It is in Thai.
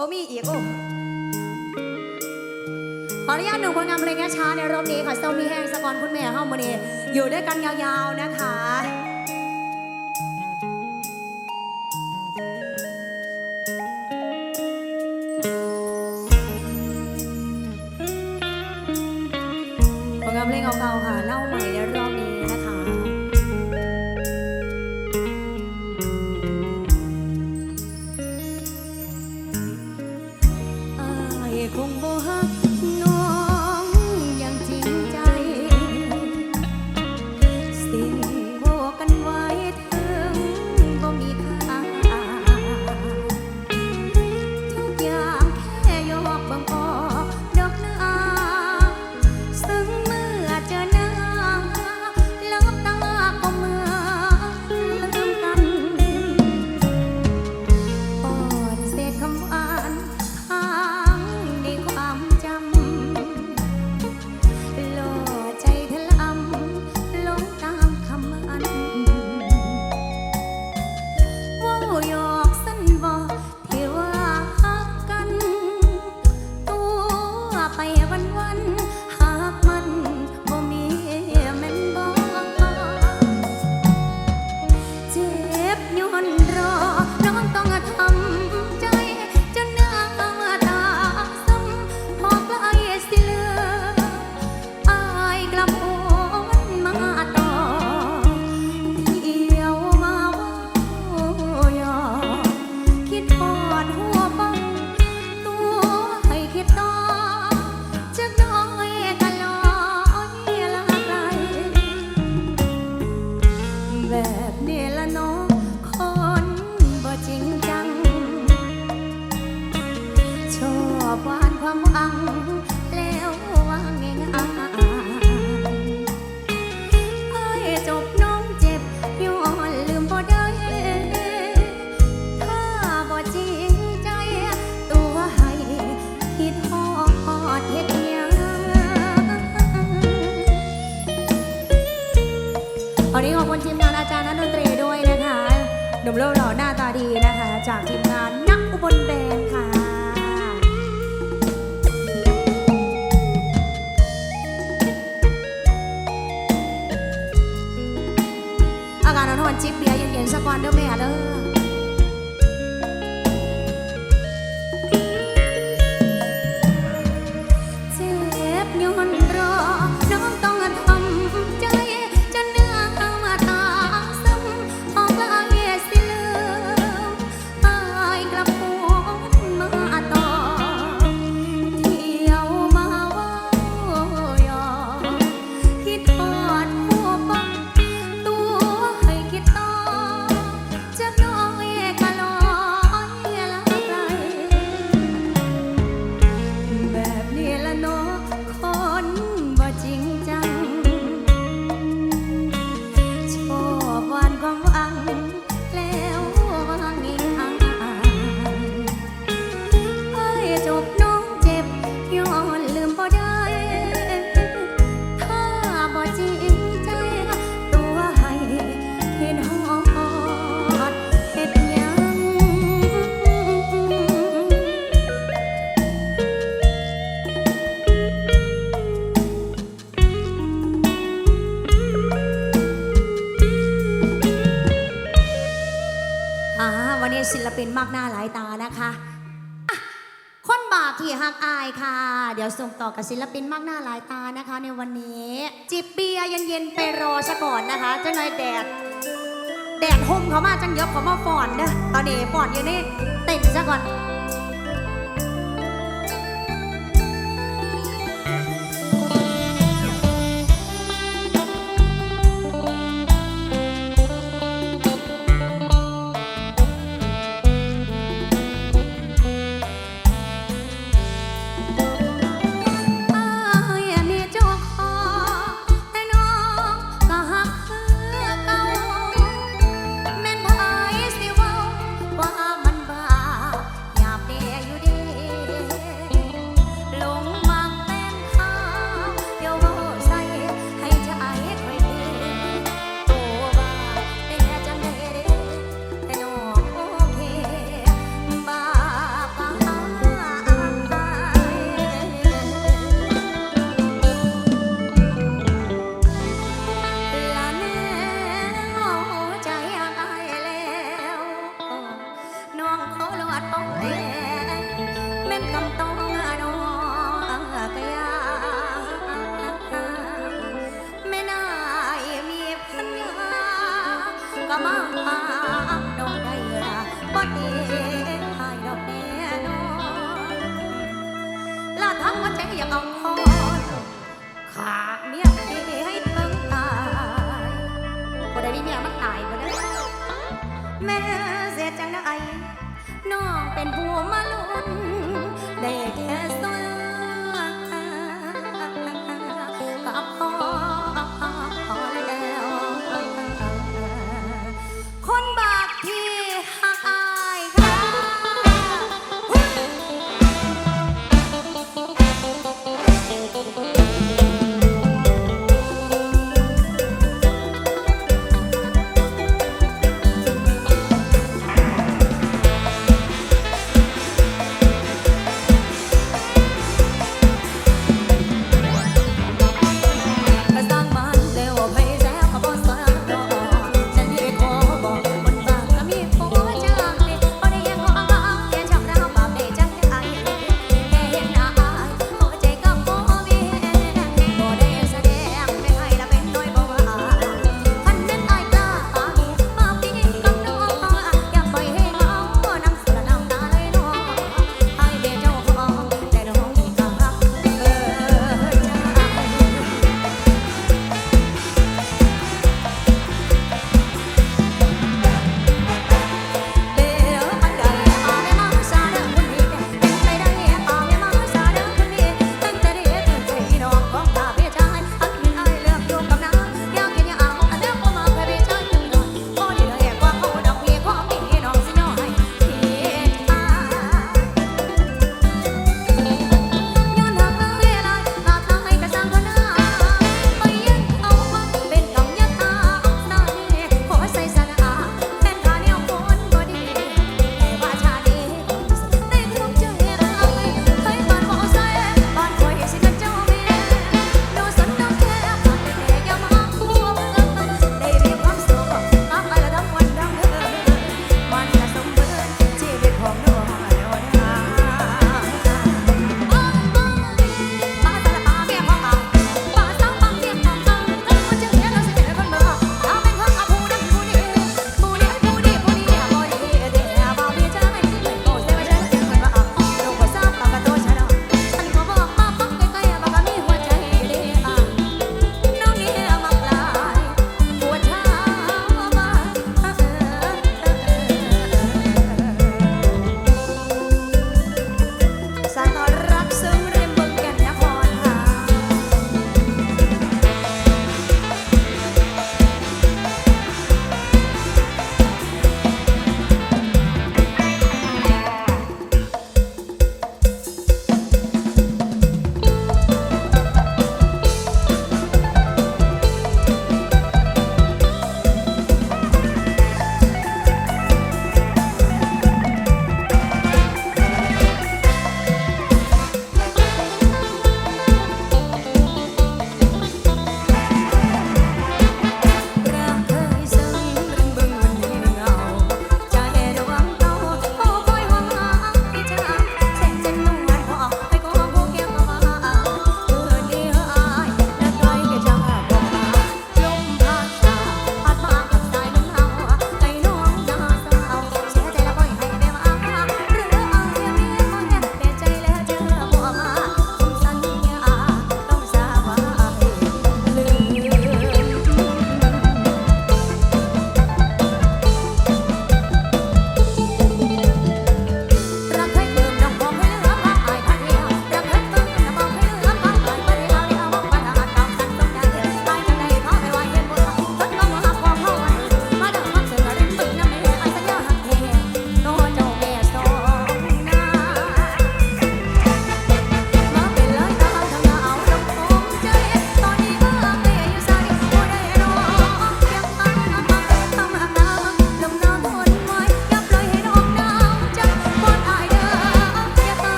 บ่มีอีกโอ้ขออนุญาตหนึ่งผลงานเพลงช้าในรอบนี้ค่ะเซามีแห้งสกอนคุณแม่เฮ้ามาเนี่อยู่ด้วยกันยาวๆนะคะ วันนี้ขอบคุณทีมงานอาจารย์นักดนตรีด้วยนะคะหนุ่มโลหล่อหน้าตาดีนะคะ จากทีมงานนักอุบลเบนด์ค่ะอากาศร้อนๆจิบเบียร์เย็นๆสักวันเด้อแม่เด้อ เป็นมากหน้าหลายตานะคะอะคนบาปที่หักอายค่ะ เดี๋ยวส่งต่อกับศิลปินมากหน้าหลายตานะคะ ในวันนี้ จิบเบียร์เย็นๆไปรอซะก่อนนะคะเจ้าหน่อยแดดแดดห่มเขามาจังเยอะเขามาฟอนเด้อตอนนี้ฟอนอยู่นี่เต้นซะก่อน ก็มาหาน้องได้บ่ดีให้ดอกแน่นอนลาทั้งวันใจอยากเอาคอนขาเมียพี่ให้เพิ่งตายบ่ได้มีเมียมันตายบ่ได้แม่เสียจังได้น้องเป็นผู้มาลุ้นได้แค่สน